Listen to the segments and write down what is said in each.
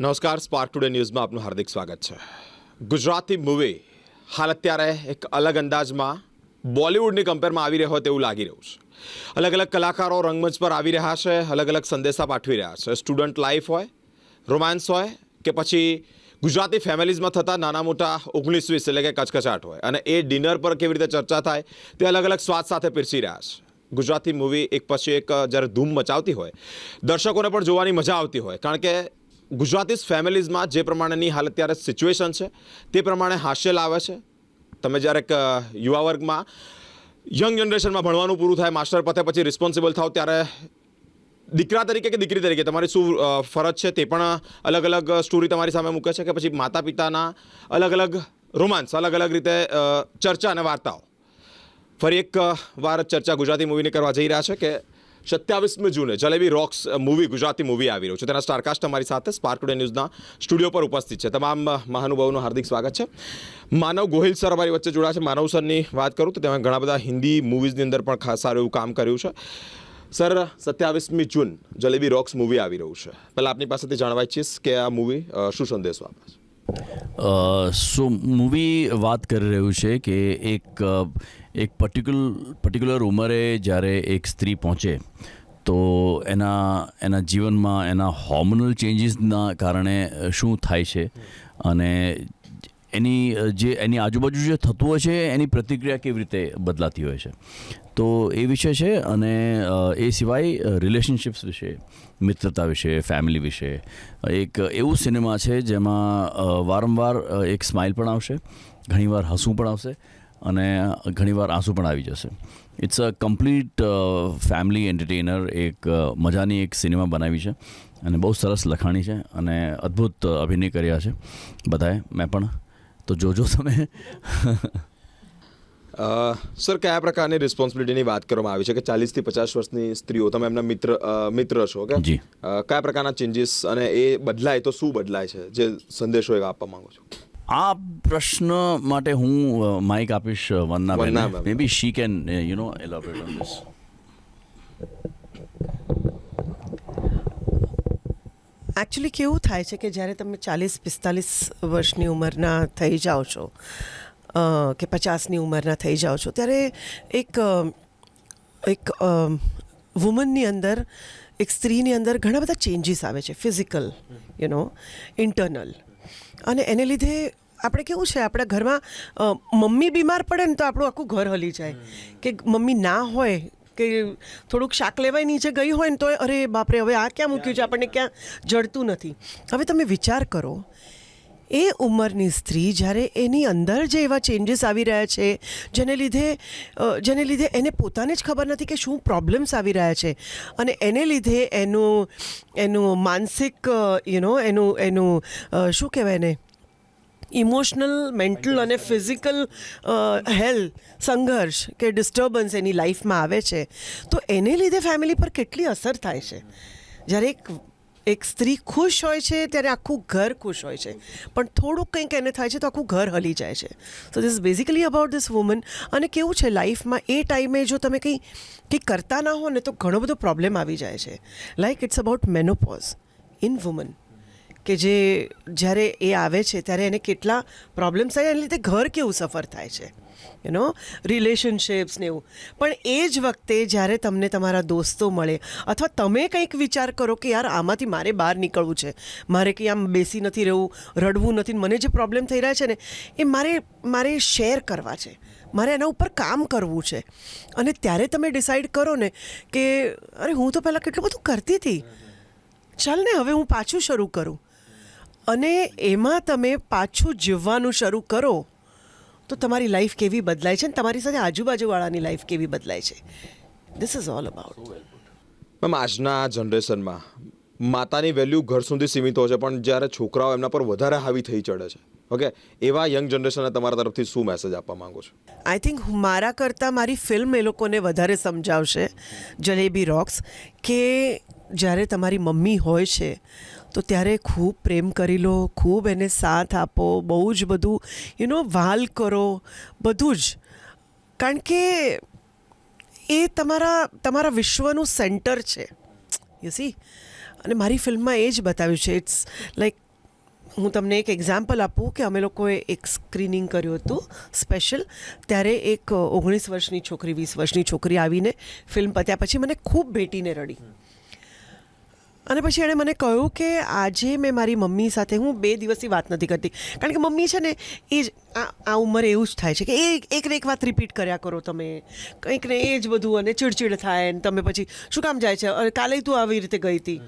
નમસ્કાર spark today ન્યૂઝમાં આપનું હાર્દિક સ્વાગત છે. ગુજરાતી મૂવી હાલ અત્યારે એક અલગ અંદાજમાં બોલિવૂડની કમ્પેરમાં આવી રહ્યો હોય તેવું લાગી રહ્યું છે. અલગ અલગ કલાકારો રંગમંચ પર આવી રહ્યા છે અલગ અલગ સંદેશા પાઠવી રહ્યા છે. સ્ટુડન્ટ લાઈફ હોય રોમાન્સ હોય કે પછી ગુજરાતી ફેમિલીઝમાં થતા નાના મોટા ઓગણીસ વીસ એટલે કે કચકચાટ હોય અને એ ડિનર પર કેવી રીતે ચર્ચા થાય તે અલગ અલગ સ્વાદ સાથે પીરસી રહ્યા છે. ગુજરાતી મૂવી એક પછી એક જ્યારે ધૂમ મચાવતી હોય, દર્શકોને પણ જોવાની મજા આવતી હોય કારણ કે ગુજરાતી ફેમિલીઝમાં જે પ્રમાણેની હાલ અત્યારે સિચ્યુએશન છે, તે પ્રમાણે હાસ્ય લાવે છે. તમે જ્યારે યુવા વર્ગમાં યંગ જનરેશનમાં ભણવાનું પૂરું થાય, માસ્ટર પતે પછી રિસ્પોન્સિબલ થાવ ત્યારે દીકરા તરીકે કે દીકરી તરીકે તમારી શું ફરજ છે તે પણ અલગ અલગ સ્ટોરી તમારી સામે મૂકે છે કે પછી માતા પિતાના અલગ અલગ રોમાન્સ અલગ અલગ રીતે ચર્ચા અને વાર્તાઓ. ફરી એક વાર ચર્ચા ગુજરાતી મૂવીની કરવા જઈ રહ્યા છે કે સત્યાવીસમી જૂને jalebi rocks movie, Gujarati movie આવી રહ્યું છે. તેના સ્ટારકાસ્ટ અમારી સાથે સ્પાર્ક ટુડે ન્યૂઝના સ્ટુડિયો પર ઉપસ્થિત છે. તમામ મહાનુભાવોનું હાર્દિક સ્વાગત છે. માનવ ગોહિલ સર અમારી વચ્ચે જોડાયા છે. માનવ સરની વાત કરું તો તેમાં ઘણા બધા હિન્દી મૂવીઝની અંદર પણ ખાસ સારું એવું કામ કર્યું છે. સર, સત્યાવીસમી જૂન જલેબી રોક્સ મૂવી આવી રહ્યું છે. પહેલાં આપની પાસેથી જાણવા ઈચ્છીશ કે આ મૂવી શું સંદેશો આપે છે? સો મૂવી વાત કરી રહ્યું છે કે એક એક પર્ટિક્યુલર પર્ટિક્યુલર ઉંમરે જ્યારે એક સ્ત્રી પહોંચે, તો એના એના જીવનમાં એના હોર્મોનલ ચેન્જીસના કારણે શું થાય છે? અને એની જે એની આજુબાજુ જે થતું હોય છે, એની પ્રતિક્રિયા કેવી રીતે બદલાતી હોય છે? તો એ વિશે છે અને એ સિવાય રિલેશનશિપ્સ વિશે, મિત્રતા વિશે ફેમિલી વિશે, એક એવું સિનેમા છે જેમાં વારંવાર એક સ્માઇલ પણ આવશે, ઘણીવાર હસવું પણ આવશે અને ઘણીવાર આંસુ પણ આવી જશે. It's a complete family entertainer એક મજાની એક સિનેમા બનાવી છે અને બહુ સરસ લખાણી છે અને અદ્ભુત અભિનય કર્યા છે બધાએ. મેં પણ તો જોજો તમે. સર કયા પ્રકારની રિસ્પોન્સિબિલિટીની વાત કરવામાં આવી છે કે ચાલીસથી પચાસ વર્ષની સ્ત્રીઓ તમે એમના મિત્ર મિત્ર છો કે જી. કયા પ્રકારના ચેન્જીસ અને એ બદલાય તો શું બદલાય છે? જે સંદેશો એક આપવા માંગુ છું. આ પ્રશ્ન માટે હું માઇક આપીશ Vandana ben may be she can you know elaborate on this actually કેવું થાય છે કે જ્યારે તમે ચાલીસ પિસ્તાલીસ વર્ષની ઉંમરના થઈ જાઓ છો કે પચાસની ઉંમરના થઈ જાઓ છો ત્યારે એક એક વુમનની અંદર એક સ્ત્રીની અંદર ઘણા બધા ચેન્જીસ આવે છે ફિઝિકલ યુ નો ઇન્ટરનલ અને એને લીધે આપણે કેવું છે, આપણા ઘરમાં મમ્મી બીમાર પડે ને તો આપણું આખું ઘર હલી જાય. કે મમ્મી ના હોય, કે થોડુંક શાક લેવાય, નીચે ગઈ હોય ને તો અરે બાપરે, હવે આ ક્યાં મૂક્યું છે? આપણને ક્યાં જડતું નથી. હવે તમે વિચાર કરો, એ ઉંમરની સ્ત્રી જ્યારે એની અંદર જે એવા ચેન્જીસ આવી રહ્યા છે, જેને લીધે જેને લીધે એને પોતાને જ ખબર નથી કે શું પ્રોબ્લેમ્સ આવી રહ્યા છે. અને એને લીધે એનું એનું માનસિક યુ નો એનું એનું શું કહેવાય એને? ઇમોશનલ મેન્ટલ અને ફિઝિકલ હેલ્થ સંઘર્ષ કે ડિસ્ટર્બન્સ એની લાઈફમાં આવે છે. તો એને લીધે ફેમિલી પર કેટલી અસર થાય છે? જ્યારે એક એક સ્ત્રી ખુશ હોય છે, ત્યારે આખું ઘર ખુશ હોય છે. પણ થોડુંક કંઈક એને થાય છે તો આખું ઘર હલી જાય છે. So this basically about this woman અને કેવું છે લાઈફમાં એ ટાઈમે જો તમે કંઈ કંઈ કરતા ના હો ને તો ઘણો બધો પ્રોબ્લેમ આવી જાય છે. Like it's about menopause in woman કે જે જ્યારે એ આવે છે, ત્યારે એને કેટલા પ્રોબ્લેમ્સ થાય, એને લીધે ઘર કેવું સફર થાય છે. યુ નો રિલેશનશિપ્સ ને એવું. પણ એ જ વખતે જ્યારે તમને તમારા દોસ્તો મળે, અથવા તમે કંઈક વિચાર કરો કે યાર, આમાંથી મારે બહાર નીકળવું છે. મારે કંઈ આમ બેસી નથી રહેવું, રડવું નથી મને જે પ્રોબ્લેમ થઈ રહ્યા છે ને, એ મારે મારે શેર કરવા છે. મારે એના ઉપર કામ કરવું છે. અને ત્યારે તમે ડિસાઈડ કરો ને કે, અરે, હું તો પહેલાં કેટલું બધું કરતી હતી. ચાલ ને, હવે હું પાછું શરૂ કરું. અને એમાં તમે પાછું જીવવાનું શરૂ કરો તો તમારી લાઈફ કેવી બદલાય છે અને તમારી સાથે આજુબાજુવાળાની લાઈફ કેવી બદલાય છે. This is all about ma'am આજના જનરેશનમાં માતાની વેલ્યુ ઘર સુધી સીમિત હોય છે પણ જ્યારે છોકરાઓ એમના પર વધારે હાવી થઈ ચડે છે. ઓકે એવા યંગ જનરેશનને તમારા તરફથી શું મેસેજ આપવા માંગો છો? આઈ થિંક મારા કરતાં મારી ફિલ્મ એ લોકોને વધારે સમજાવશે જલેબી રોક્સ કે જ્યારે તમારી મમ્મી હોય છે તો ત્યારે ખૂબ પ્રેમ કરી લો, ખૂબ એને સાથ આપો, બહુ જ બધું યુ વાલ કરો, બધું જ. કારણ કે એ તમારા તમારા વિશ્વનું સેન્ટર છે. યુ સી અને મારી ફિલ્મમાં એ જ બતાવ્યું છે. ઇટ્સ લાઈક હું તમને એક એક્ઝામ્પલ આપું કે અમે લોકોએ એક સ્ક્રીનિંગ કર્યું હતું સ્પેશિયલ ત્યારે એક ઓગણીસ વર્ષની છોકરી, વીસ વર્ષની છોકરી આવીને ફિલ્મ પત્યા પછી મને ખૂબ ભેટીને રડી. અને પછી એણે મને કહ્યું કે આજે મેં મારી મમ્મી સાથે હું બે દિવસથી વાત નથી કરતી. કારણ કે મમ્મી છે ને એ જ આ ઉંમરે એવું જ થાય છે કે એ એક ને એક વાત રિપીટ કર્યા કરો તમે. કંઈક ને એ જ બધું અને ચીડચીડ થાય ને તમે પછી શું કામ જાય છે? અને કાલે તું આવી રીતે ગઈ હતી.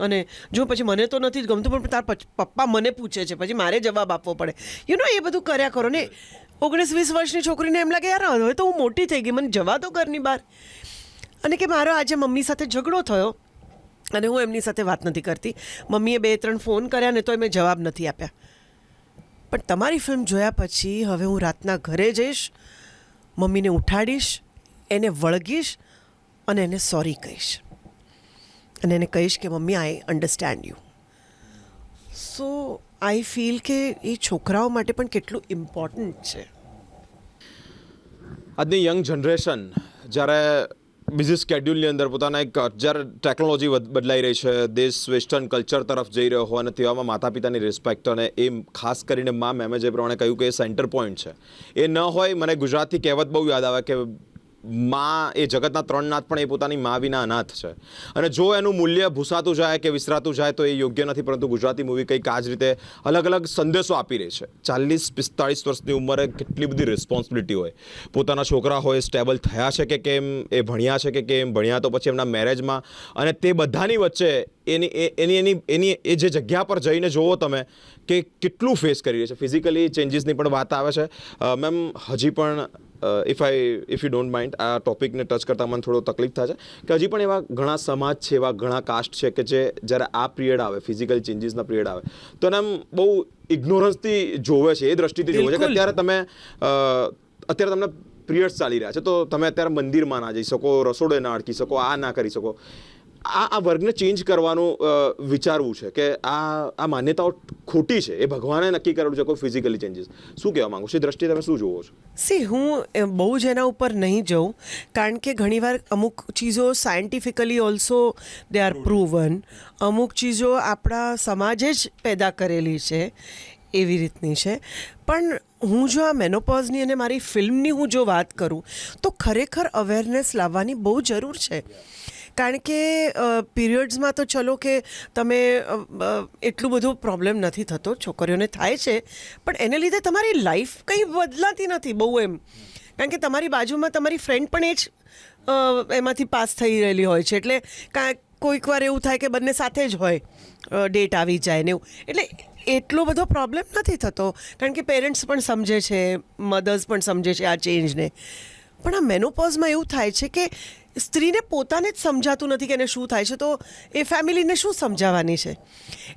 અને જો પછી મને તો નથી જ ગમતું, પણ તાર પપ્પા મને પૂછે છે, પછી મારે જવાબ આપવો પડે. યુ નો એ બધું કર્યા કરો ને ઓગણીસ વીસ વર્ષની છોકરીને એમ લાગે, યાર, હવે તો હું મોટી થઈ ગઈ, મને જવા દો ઘરની બહાર. અને કે મારો આજે મમ્મી સાથે ઝઘડો થયો. અને હું એમની સાથે વાત નથી કરતી. મમ્મીએ બે ત્રણ ફોન કર્યા ને તો મેં જવાબ નથી આપ્યા. પણ તમારી ફિલ્મ જોયા પછી હવે હું રાતના ઘરે જઈશ, મમ્મીને ઉઠાડીશ, એને વળગીશ અને એને સોરી કહીશ. અને એને કહીશ કે, mummy I understand you so I feel કે એ છોકરાઓ માટે પણ કેટલું ઇમ્પોર્ટન્ટ છે. આજની યંગ જનરેશન જ્યારે બિઝી સ્કેડ્યુલની અંદર પોતાના એક જ્યારે ટેકનોલોજી બદલાઈ રહી છે. દેશ વેસ્ટર્ન કલ્ચર તરફ જઈ રહ્યો હોય અને તેવામાં માતા પિતાની રિસ્પેક્ટ અને એ ખાસ કરીને મા મેમે જે પ્રમાણે કહ્યું કે એ સેન્ટર પોઈન્ટ છે. એ ન હોય મને ગુજરાતી કહેવત બહુ યાદ આવે કે માં, એ જગતના ત્રણ નાથ પણ એ પોતાની મા વિના અનાથ છે. અને જો એનું મૂલ્ય ભૂસાતું જાય કે વિસરાતું જાય તો એ યોગ્ય નથી, પરંતુ ગુજરાતી મૂવી કંઈક આ જ રીતે અલગ અલગ સંદેશો આપી રહી છે. ચાલીસ, પિસ્તાળીસ વર્ષની ઉંમરે કેટલી બધી રિસ્પોન્સિબિલિટી હોય. પોતાના છોકરા હોય સ્ટેબલ થયા છે કે કેમ, એ ભણ્યા છે કે કેમ, ભણ્યા તો પછી એમના મેરેજમાં અને તે બધાની વચ્ચે એની એની એની એની, એ જે જગ્યા પર જઈને જોવો તમે કે કેટલું ફેસ કરી રહી છે. ફિઝિકલી ચેન્જીસની પણ વાત આવે છે. મેમ હજી પણ if I if you don't mind આ ટોપિકને ટચ કરતાં મને થોડો તકલીફ થાય છે. કે હજી પણ એવા ઘણા સમાજ છે એવા ઘણા કાસ્ટ છે કે જે જ્યારે આ પિરિયડ આવે ફિઝિકલ ચેન્જીસના પિરિયડ આવે તો એને આમ બહુ ઇગ્નોરન્સથી જોવે છે એ દ્રષ્ટિથી જોવે છે કે. અત્યારે તમે અત્યારે તમને પિરિયડ્સ ચાલી રહ્યા છે. તો તમે અત્યારે મંદિરમાં ના જઈ શકો રસોડે ના અડકી શકો આ ના કરી શકો. આ આ વર્ગને ચેન્જ કરવાનું વિચારવું છે કે આ આ માન્યતાઓ ખોટી છે. એ ભગવાને નક્કી કરેલું છે કોઈ ફિઝિકલી ચેન્જીસ શું કહેવા માંગો છો? એ દ્રષ્ટિએ તમે શું જોવો છો? સી હું બહુ જ એના ઉપર નહીં જઉં, કારણ કે ઘણીવાર અમુક ચીજો scientifically also they are proven અમુક ચીજો આપણા સમાજે જ પેદા કરેલી છે, એવી રીતની છે. પણ હું જો આ મેનોપોઝની અને મારી ફિલ્મની હું જો વાત કરું, તો ખરેખર અવેરનેસ લાવવાની બહુ જરૂર છે. કારણ કે પીરિયડ્સમાં તો ચલો કે તમે એટલું બધું પ્રોબ્લેમ નથી થતો, છોકરીઓને થાય છે. પણ એને લીધે તમારી લાઈફ કંઈ બદલાતી નથી, બહુ એમ. કારણ કે તમારી બાજુમાં તમારી ફ્રેન્ડ પણ એ જ એમાંથી પાસ થઈ રહેલી હોય છે. એટલે કાં, કોઈક વાર એવું થાય કે બંને સાથે જ હોય ડેટ આવી જાય ને એવું. એટલે એટલો બધો પ્રોબ્લેમ નથી થતો. કારણ કે પેરેન્ટ્સ પણ સમજે છે, મધર્સ પણ સમજે છે આ ચેન્જને. પણ આ મેનોપોઝમાં એવું થાય છે કે સ્ત્રીને પોતાને જ સમજાતું નથી કે એને શું થાય છે, તો એ ફેમિલીને શું સમજાવવાની છે?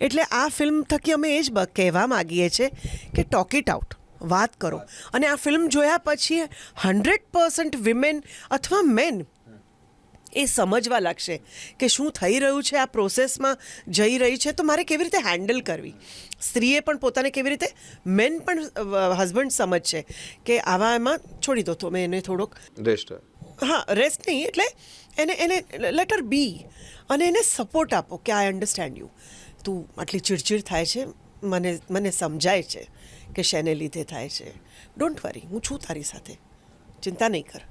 એટલે આ ફિલ્મ થકી અમે એ જ કહેવા માગીએ છીએ કે ટોક ઇટ આઉટ વાત કરો. અને આ ફિલ્મ જોયા પછી હંડ્રેડ પર્સન્ટ વિમેન અથવા મેન એ સમજવા લાગશે કે શું થઈ રહ્યું છે, આ પ્રોસેસમાં જઈ રહી છે, તો મારે કેવી રીતે હેન્ડલ કરવી? સ્ત્રીએ પણ પોતાને કેવી રીતે મેન પણ હસબન્ડ સમજશે કે આવા એમાં છોડી દો, તો મેં એને થોડોક રેસ્ટ હા રેસ્ટ નહીં એટલે એને એને લેટર બી અને એને સપોર્ટ આપો કે આઈ અન્ડરસ્ટેન્ડ યુ તું આટલી ચીડચીડ થાય છે મને મને સમજાય છે કે શેને લીધે થાય છે. ડોન્ટ વરી હું છું તારી સાથે. ચિંતા નહીં કર.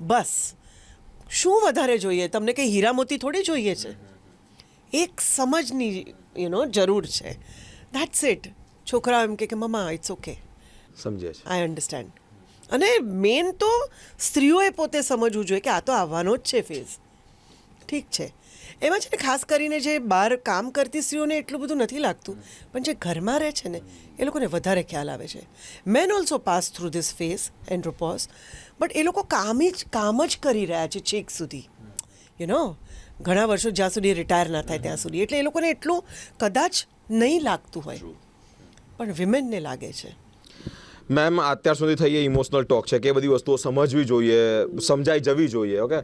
બસ. શું વધારે જોઈએ? તમને કંઈ હીરામોતી થોડી જોઈએ છે? એક સમજની યુ નો જરૂર છે. દેટ્સ ઇટ છોકરાઓ એમ કે મમા ઇટ્સ ઓકે સમજે છે. આઈ અન્ડરસ્ટેન્ડ અને મેન તો સ્ત્રીઓએ પોતે સમજવું જોઈએ કે આ તો આવવાનો જ છે ફેઝ ઠીક છે. એમાં છે ને ખાસ કરીને જે બહાર કામ કરતી સ્ત્રીઓને એટલું બધું નથી લાગતું પણ જે ઘરમાં રહે છે ને એ લોકોને વધારે ખ્યાલ આવે છે. Man also pass through this phase andropause but એ લોકો કામ જ કામ જ કરી રહ્યા છે છેક સુધી. યુ નો ઘણા વર્ષો જ્યાં સુધી રિટાયર ના થાય ત્યાં સુધી. એટલે એ લોકોને એટલું કદાચ નહીં લાગતું હોય. પણ વિમેનને લાગે છે. મેમ, અત્યાર સુધી થઈ એ ઇમોશનલ ટોક છે કે બધી વસ્તુઓ સમજવી જોઈએ, સમજાઈ જવી જોઈએ ઓકે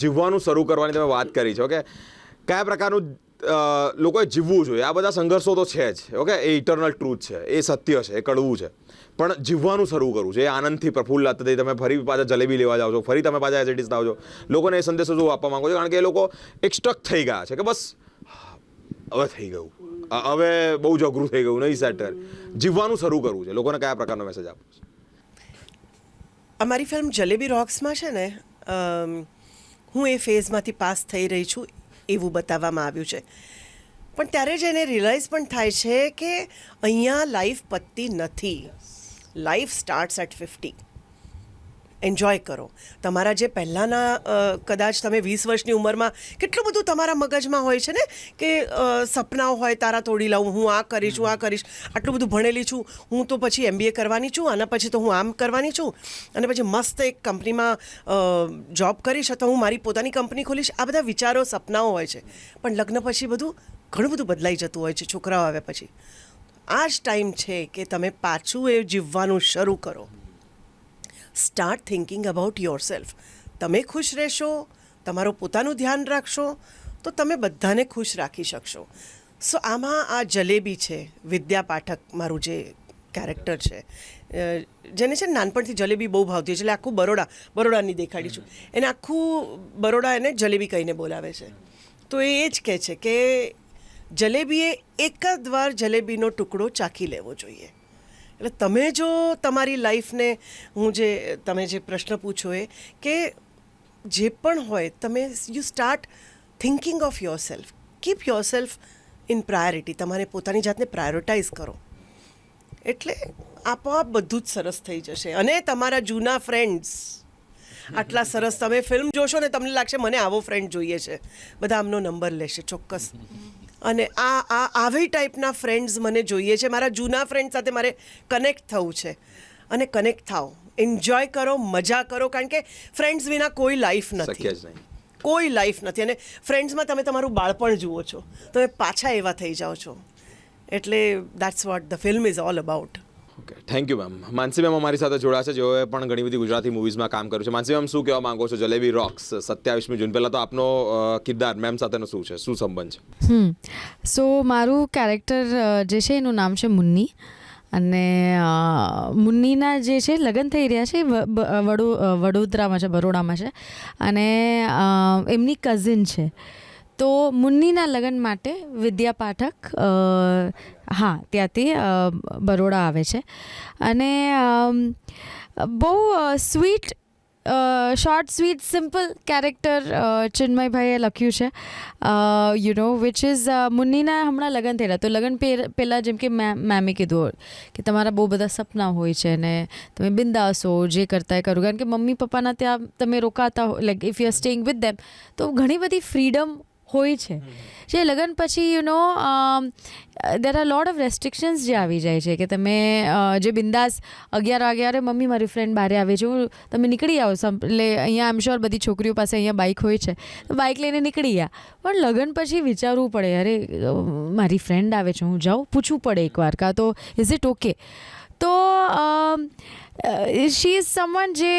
જીવવાનું શરૂ કરવાની તમે વાત કરી છે ઓકે કયા પ્રકારનું લોકોએ જીવવું જોઈએ? આ બધા સંઘર્ષો તો છે જ ઓકે એ ઇટરનલ ટ્રુથ છે, એ સત્ય છે, એ કડવું છે. પણ જીવવાનું શરૂ કરવું છે એ આનંદથી પ્રફુલ્લ થઈ તમે ફરી પાછા જલેબી લેવા જાઓ છો, ફરી તમે પાછા એસિડિસ થાવ છો. લોકોને એ સંદેશો શું આપવા માગો છો, કારણ કે એ લોકો એક સ્ટક થઈ ગયા છે, કે બસ હવે થઈ ગયું. હવે બહુ જ અઘરું થઈ ગયું નહીં સેટર. જીવવાનું શરૂ કરવું છે. લોકોને કયા પ્રકારનો મેસેજ આપવો છે? અમારી ફિલ્મ જલેબી રોક્સમાં છે ને હું એ ફેઝમાંથી પાસ થઈ રહી છું એવું બતાવવામાં આવ્યું છે. પણ ત્યારે જ એને રિયલાઇઝ પણ થાય છે કે અહીંયા લાઈફ પતતી નથી. Life starts at fifty enjoy કરો. તમારા જે પહેલાંના કદાચ તમે વીસ વર્ષની ઉંમરમાં કેટલું બધું તમારા મગજમાં હોય છે ને, કે સપનાઓ હોય, તારા તોડી લઉં હું આ કરીશ, હું આ કરીશ, આટલું બધું ભણેલી છું, હું તો પછી એમબીએ કરવાની છું, આના પછી તો હું આમ કરવાની છું, અને પછી મસ્ત એક કંપનીમાં જોબ કરીશ, અથવા હું મારી પોતાની કંપની ખોલીશ, આ બધા વિચારો, સપનાઓ હોય છે. પણ લગ્ન પછી બધું ઘણું બધું બદલાઈ જતું હોય છે, છોકરાઓ આવ્યા પછી. આ જ ટાઈમ છે કે તમે પાછું એ જીવવાનું શરૂ કરો. Start thinking about yourself તમે ખુશ રહેશો, તમારું પોતાનું ધ્યાન રાખશો, તો તમે બધાને ખુશ રાખી શકશો. સો આમાં આ જલેબી છે, વિદ્યા પાઠક મારું જે કેરેક્ટર છે. જેને છે નાનપણથી જલેબી બહુ ભાવતી હોય એટલે આખું બરોડા, બરોડાની દેખાડી છું. એને આખું બરોડા એને જલેબી કહીને બોલાવે છે. તો એ એ જ કહે છે કે જલેબીએ એક જ વાર જલેબીનો ટુકડો ચાખી લેવો જોઈએ. એટલે તમે જો તમારી લાઈફને, હું જે, તમે જે પ્રશ્ન પૂછો એ, કે જે પણ હોય, તમે you start thinking of yourself keep yourself in priority તમારે પોતાની જાતને પ્રાયોરિટાઇઝ કરો. એટલે આપોઆપ બધું જ સરસ થઈ જશે. અને તમારા જૂના ફ્રેન્ડ્સ આટલા સરસ તમે ફિલ્મ જોશો ને, તમને લાગશે, મને આવો ફ્રેન્ડ જોઈએ છે. બધા આમનો નંબર લેશે ચોક્કસ. અને આ આ આવી ટાઈપના ફ્રેન્ડ્સ મને જોઈએ છે. મારા જૂના ફ્રેન્ડ સાથે મારે કનેક્ટ થવું છે. અને કનેક્ટ થાઓ. એન્જોય કરો મજા કરો કારણ કે ફ્રેન્ડ્સ વિના કોઈ લાઈફ નથી. કોઈ લાઈફ નથી. અને ફ્રેન્ડ્સમાં તમે તમારું બાળપણ જુઓ છો. તમે પાછા એવા થઈ જાઓ છો. એટલે that's what the film is all about okay thank you ma'am Mansi ma'am અમારી સાથે જોડાશે જેઓએ પણ ઘણી બધી ગુજરાતી મૂવીઝમાં કામ કર્યું છે. માનસી મેમ શું કહેવા માંગો છો? જલેબી રોક્સ સત્યાવીસમી જૂન. પહેલાં તો આપનો કિરદાર મેમ સાથેનો શું છે? શું સંબંધ છે? સો મારું કેરેક્ટર જે છે એનું નામ છે મુન્ની. અને મુન્નીના જે છે, લગ્ન થઈ રહ્યા છે વડોદરામાં છે, બરોડામાં છે. અને એમની કઝિન છે. તો મુન્નીના લગ્ન માટે વિદ્યા પાઠક હા, ત્યાંથી બરોડા આવે છે. અને બહુ sweet short sweet simple character ચિન્મયભાઈએ લખ્યું છે. યુ નો વિચ ઇઝ મુન્નીના હમણાં લગ્ન થયેલા. તો લગ્ન પહેલાં જેમ કે મેમે કીધું કે તમારા બહુ બધા સપના હોય છે ને તમે બિંદાસ, જે કરતા એ કરો. કારણ કે મમ્મી પપ્પાના ત્યાં તમે રોકાતા હો like if you are staying with them તો ઘણી બધી ફ્રીડમ હોય છે. જે લગ્ન પછી you know there are lot of restrictions જે આવી જાય છે કે તમે જે બિંદાસ અગિયાર વાગે અરે મમ્મી મારી ફ્રેન્ડ બહારે આવે છે. હું તમે નીકળી આવો. એટલે અહીંયા આમ શ્યોર બધી છોકરીઓ પાસે અહીંયા બાઇક હોય છે. તો બાઇક લઈને નીકળી ગયા પણ લગ્ન પછી વિચારવું પડે અરે મારી ફ્રેન્ડ આવે છે. હું જાઉં. પૂછવું પડે એકવાર કાં તો ઇઝ ઇટ ઓકે તો શી ઇઝ સમવન જે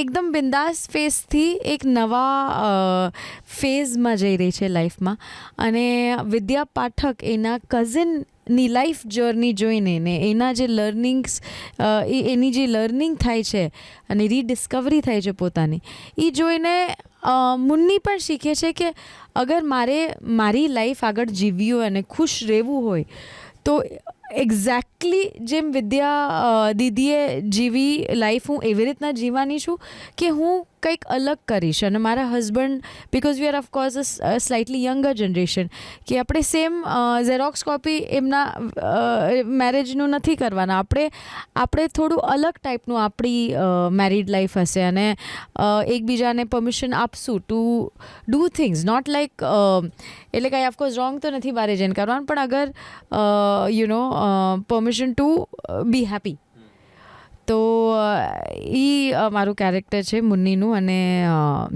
એકદમ બિંદાસ ફેસથી એક નવા ફેઝમાં જઈ રહી છે લાઈફમાં અને વિદ્યા પાઠક એના કઝિનની લાઈફ જર્ની જોઈને ને એના જે લર્નિંગ્સ એની જે લર્નિંગ થાય છે અને રીડિસ્કવરી થાય છે પોતાની એ જોઈને મુન્ની પણ શીખે છે કે અગર મારે મારી લાઈફ આગળ જીવવી હોય અને ખુશ રહેવું હોય, તો એક્ઝેક્ટલી જેમ વિદ્યા દીદીએ જીવી લાઈફ હું એવી રીતના જીવવાની છું કે હું કંઈક અલગ કરીશ. અને મારા husband because we are of course a slightly younger generation કે આપણે સેમ ઝેરોક્સ કોપી એમના મેરેજનું નથી કરવાના. આપણે આપણે થોડું અલગ ટાઈપનું આપણી મેરિડ લાઈફ હશે અને એકબીજાને પરમિશન આપશું to do things not like એટલે કાંઈ ઓફકોર્સ રોંગ તો નથી બારે જઈને કરવાનું, પણ અગર you know permission to be happy તો એ મારું કેરેક્ટર છે મુન્નીનું અને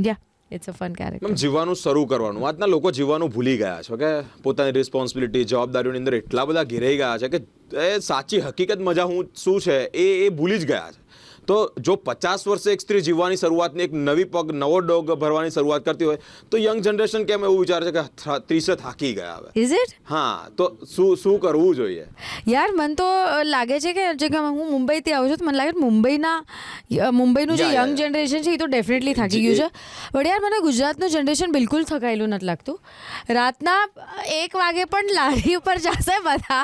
yeah it's a fun character ma'am જીવવાનું શરૂ કરવાનું. આજના લોકો જીવવાનું ભૂલી ગયા છે કે પોતાની રિસ્પોન્સિબિલિટી જવાબદારીઓની અંદર એટલા બધા ઘેરાઈ ગયા છે કે એ સાચી હકીકત મજા હું શું છે એ એ ભૂલી જ ગયા છે. તો જો પચાસ વર્ષે એક સ્ત્રી જીવવાની શરૂઆતની એક નવી પગ નવો ડોગ ભરવાની શરૂઆત કરતી હોય તો યંગ જનરેશન કેમ એવું વિચારે છે કે ત્રીસે થાકી ગયા હવે? ઇઝ ઇટ હા તો શું શું કરવું જોઈએ? યાર મન તો લાગે છે કે જે હું મુંબઈથી આવું છું તો મને લાગે મુંબઈના મુંબઈનું જે યંગ જનરેશન છે એ તો ડેફિનેટલી થાકી ગયું છે. પણ યાર મને ગુજરાતનું જનરેશન બિલકુલ થકાયેલું નથી લાગતું. રાતના એક વાગે પણ લારી ઉપર જશે બધા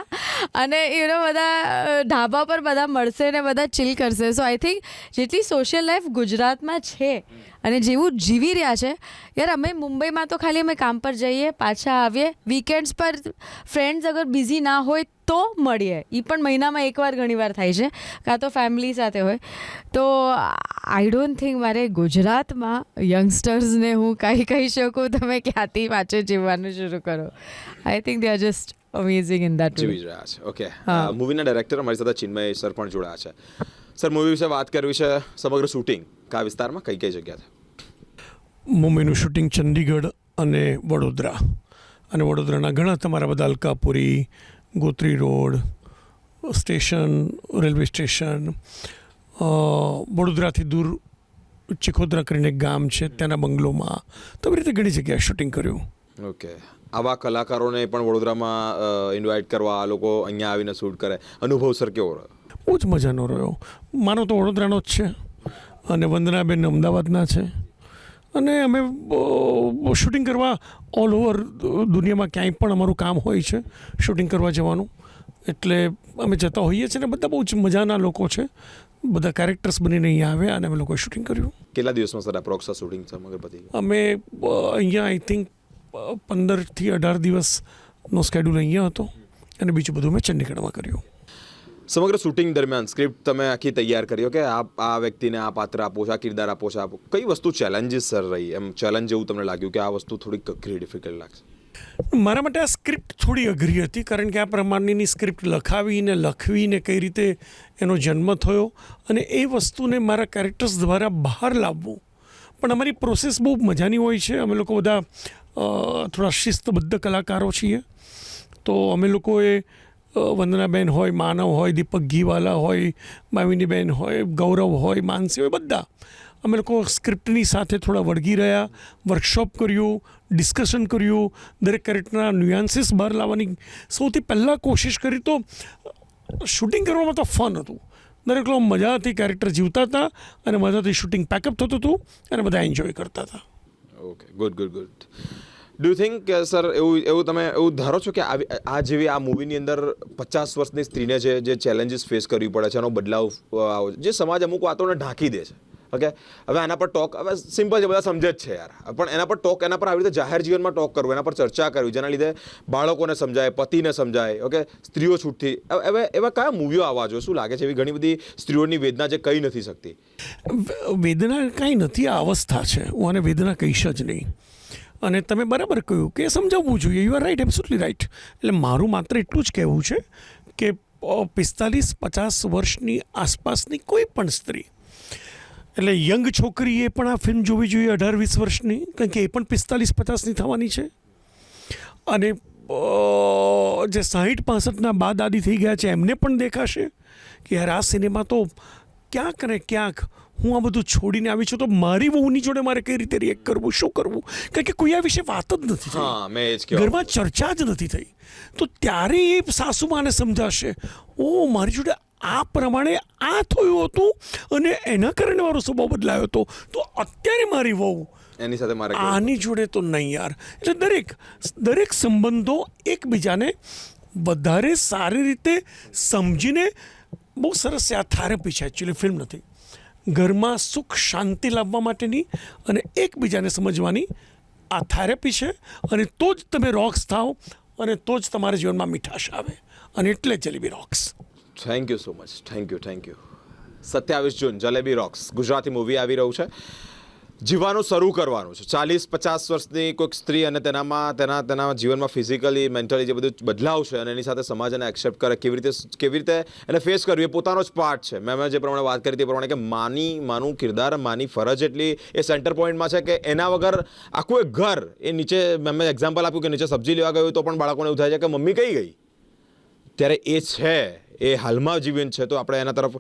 અને એનો બધા ઢાબા પર બધા મળશે ને બધા ચિલ કરશે. સો આઈ થિંક જેટલી સોશિયલ લાઈફ ગુજરાતમાં છે અને જેવું જીવી રહ્યા છે યાર અમે મુંબઈમાં તો ખાલી અમે કામ પર જઈએ પાછા આવીએ. વીકેન્ડ્સ પર ફ્રેન્ડ્સ અગર બિઝી ના હોય તો મળીએ. એ પણ મહિનામાં એકવાર ઘણીવાર થાય છે કાં તો ફેમિલી સાથે હોય. તો આઈ ડોન્ટ થિંક મારે ગુજરાતમાં યંગસ્ટર્સને હું કાંઈ કહી શકું. તમે ક્યાંથી પાછું જીવવાનું શરૂ કરો? I think they are just amazing in that જીવી રહ્યા છે. ઓકે. મૂવીના ડાયરેક્ટર અમારી સાથે ચિન્મય સર પણ જોડાયા છે. સર મૂવી વિશે વાત કરવી છે સમગ્ર શૂટિંગ કયા વિસ્તારમાં કઈ કઈ જગ્યાએ મુંબઈનું શૂટિંગ ચંદીગઢ અને વડોદરા. અને વડોદરાના ઘણા તમારા બધા Alkapuri Gotri road station railway station. વડોદરાથી દૂર ચિખોદરા કરીને એક ગામ છે ત્યાંના બંગલોમાં. તો આવી રીતે ઘણી જગ્યાએ શૂટિંગ કર્યું. ઓકે આવા કલાકારોને પણ વડોદરામાં ઇન્વાઇટ કરવા આ લોકો અહીંયા આવીને શૂટ કરે. અનુભવ સર કેવો રહ્યો? બહુ જ મજાનો રહ્યો. મારો તો વડોદરાનો જ છે અને વંદનાબેન અમદાવાદના છે. અને અમે શૂટિંગ કરવા ઓલ ઓવર દુનિયામાં ક્યાંય પણ અમારું કામ હોય છે શૂટિંગ કરવા જવાનું. એટલે અમે જતા હોઈએ છીએ ને બધા બહુ જ મજાના લોકો છે. બધા કેરેક્ટર્સ બનીને અહીંયા આવ્યા અને અમે લોકોએ શૂટિંગ કર્યું. કેટલા દિવસમાં સર અપ્રોક્સ શૂટિંગ સમગ્ર પતી અમે અહીંયા આઈ થિંક પંદરથી અઢાર દિવસનો સ્કેડ્યુલ અહીંયા હતો. અને બીજું બધું મેં ચંડીગઢમાં કર્યું. સમગ્ર શૂટિંગ દરમિયાન સ્ક્રિપ્ટ તમે આખી તૈયાર કરી કે આ આ વ્યક્તિને આ પાત્ર આપો છો, આ કિરદાર આપો છો, આપો કઈ વસ્તુ ચેલેન્જીસ સર રહી? એમ ચેલેન્જ જેવું તમને લાગ્યું કે આ વસ્તુ થોડીક અઘરી ડિફિકલ્ટ લાગશે? મારા માટે આ સ્ક્રિપ્ટ થોડી અઘરી હતી, કારણ કે આ પ્રમાણેની સ્ક્રિપ્ટ લખાવીને, લખવીને કઈ રીતે એનો જન્મ થયો અને એ વસ્તુને મારા કેરેક્ટર્સ દ્વારા બહાર લાવવું. પણ અમારી પ્રોસેસ બહુ મજાની હોય છે. અમે લોકો બધા થોડા શિસ્તબદ્ધ કલાકારો છીએ. તો અમે લોકોએ વંદનાબેન હોય, માનવ હોય, દીપક ઘીવાલા હોય, માવિનીબેન હોય, ગૌરવ હોય, માનસી હોય, બધા. અમે લોકો સ્ક્રિપ્ટની સાથે થોડા વળગી રહ્યા, વર્કશોપ કર્યું, ડિસ્કશન કર્યું, દરેક કેરેક્ટરના ન્યુઆન્સીસ બહાર લાવવાની સૌથી પહેલાં કોશિશ કરી તો, શૂટિંગ કરવામાં તો ફન હતું. દરેક લોકો મજાથી કેરેક્ટર જીવતા હતા અને મજાથી શૂટિંગ પેકઅપ થતું હતું અને બધા એન્જોય કરતા હતા. Okay good good good do think sir એવું એવું તમે, એવું ધારો છો કે આ જેવી આ મૂવીની અંદર પચાસ વર્ષની સ્ત્રીને જે જે ચેલેન્જીસ ફેસ કરવી પડે છે, એનો બદલાવ આવો જે સમાજ અમુક વાતોને ઢાંકી દે છે. ઓકે હવે આના પર ટોક હવે સિમ્પલ છે, બધા સમજે જ છે યાર. પણ એના પર ટોક એના પર આવી રીતે જાહેર જીવનમાં ટોક કરવું, એના પર ચર્ચા કરવી, જેના લીધે બાળકોને સમજાય, પતિને સમજાય ઓકે સ્ત્રીઓ છૂટથી. હવે એવા કયા મૂવીઓ આવવા જોઈએ? શું લાગે છે? એવી ઘણી બધી સ્ત્રીઓની વેદના જે કહી નથી શકતી? વેદના કાંઈ નથી આ અવસ્થા છે. હું આને વેદના કહીશ જ નહીં. અને તમે બરાબર કહ્યું કે સમજાવવું જોઈએ. You are right absolutely right એટલે મારું માત્ર એટલું જ કહેવું છે કે પિસ્તાલીસ પચાસ વર્ષની આસપાસની કોઈ પણ સ્ત્રી, એટલે યંગ છોકરીએ પણ આ ફિલ્મ જોવી જોઈએ અઢાર વીસ વર્ષની, કારણ કે એ પણ પિસ્તાલીસ પચાસની થવાની છે. અને જે સાહીઠ પાસઠના બા દાદી થઈ ગયા છે, એમને પણ દેખાશે કે યાર આ સિનેમા તો ક્યાંક ને ક્યાંક હું આ બધું છોડીને આવી છું તો મારી વહુની જોડે મારે કઈ રીતે રિએક્ટ કરવું શું કરવું? કારણ કે કોઈ આ વિશે વાત જ નથી થઈ. ઘરમાં ચર્ચા જ નથી થઈ. તો ત્યારે એ સાસુમાને સમજાશે ઓ મારી જોડે આ પ્રમાણે આ થયું હતું અને એના કારણે મારો સ્વભાવ બદલાયો હતો. તો અત્યારે મારી વહુ એની સાથે મારે આની જોડે તો નહીં યાર. એટલે દરેક દરેક સંબંધો એકબીજાને વધારે સારી રીતે સમજીને બહુ સરસ આ થેરપી છે એકચ્યુઅલી ફિલ્મ નથી. ઘરમાં સુખ શાંતિ લાવવા માટેની અને એકબીજાને સમજવાની આ થેરેપી છે અને તો જ તમે રોક્સ થાઓ અને તો જ તમારા જીવનમાં મીઠાશ આવે. અને એટલે jalebi rocks. Thank you so much thank you thank you સત્યાવીસ June, jalebi rocks. Gujarati movie આવી રહ્યું છે. જીવવાનું શરૂ કરવાનું છે. ચાલીસ, પચાસ વર્ષની કોઈક સ્ત્રી અને તેનામાં, તેના તેના જીવનમાં ફિઝિકલી મેન્ટલી જે બધું બદલાવ છે અને એની સાથે સમાજ એને એક્સેપ્ટ કરે, કેવી રીતે કેવી રીતે એને ફેસ કરવી, એ પોતાનો જ પાર્ટ છે. મેં જે પ્રમાણે વાત કરી તે પ્રમાણે કે માની, માનું કિરદાર, માની ફરજ એટલી એ સેન્ટર પોઈન્ટમાં છે કે એના વગર આખું એક ઘર એ નીચે, મેં એક્ઝામ્પલ આપ્યું કે નીચે સબ્જી લેવા ગયું તો પણ બાળકોને એવું થાય છે કે મમ્મી કઈ ગઈ? ત્યારે એ છે. એ હાલમાં જીવન છે, તો આપણે એના તરફ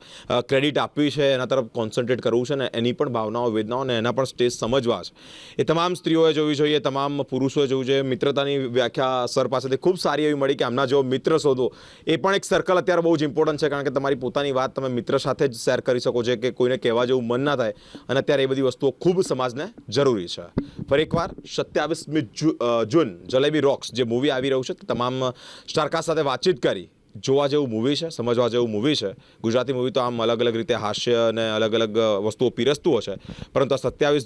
ક્રેડિટ આપવી છે, એના તરફ કોન્સન્ટ્રેટ કરવું છે ને એની પણ ભાવનાઓ, વેદનાઓ ને એના પણ સ્ટેજ સમજવા છે. એ તમામ સ્ત્રીઓએ જોવી જોઈએ, તમામ પુરુષોએ જોવું જોઈએ. મિત્રતાની વ્યાખ્યા સર પાસેથી ખૂબ સારી એવી મળી કે આમના જેવો મિત્ર શોધો, એ પણ એક સર્કલ અત્યારે બહુ જ ઇમ્પોર્ટન્ટ છે, કારણ કે તમારી પોતાની વાત તમે મિત્ર સાથે જ શેર કરી શકો છો, કે કોઈને કહેવા જેવું મન ના થાય. અને અત્યારે એ બધી વસ્તુઓ ખૂબ સમાજને જરૂરી છે. ફરી એકવાર સત્યાવીસમી જૂન, જલેબી રોક્સ જે મૂવી આવી રહ્યું છે તમામ સ્ટારકાસ્ટ સાથે વાતચીત કરી જોવા જેવું મૂવી છે, સમજવા જેવું મૂવી છે. ગુજરાતી મૂવી તો આમ અલગ અલગ રીતે હાસ્ય અને અલગ અલગ વસ્તુઓ પીરસતું હશે. પરંતુ આ સત્યાવીસ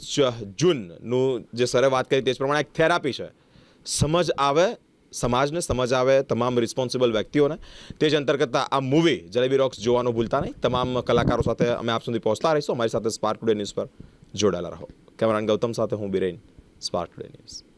જૂનનું જે સરે વાત કરી તે જ પ્રમાણે એક થેરાપી છે. સમજ આવે, સમાજને સમજ આવે તમામ રિસ્પોન્સિબલ વ્યક્તિઓને. તે જ અંતર્ગત આ મૂવી જલેબી રોક્સ જોવાનું ભૂલતા નહીં. તમામ કલાકારો સાથે અમે આપ સુધી પહોંચતા રહીશું. અમારી સાથે સ્પાર્ક ટુડે ન્યૂઝ પર જોડાયેલા રહો. કેમેરાન ગૌતમ સાથે હું બિરેન સ્પાર્ક ટુડે ન્યૂઝ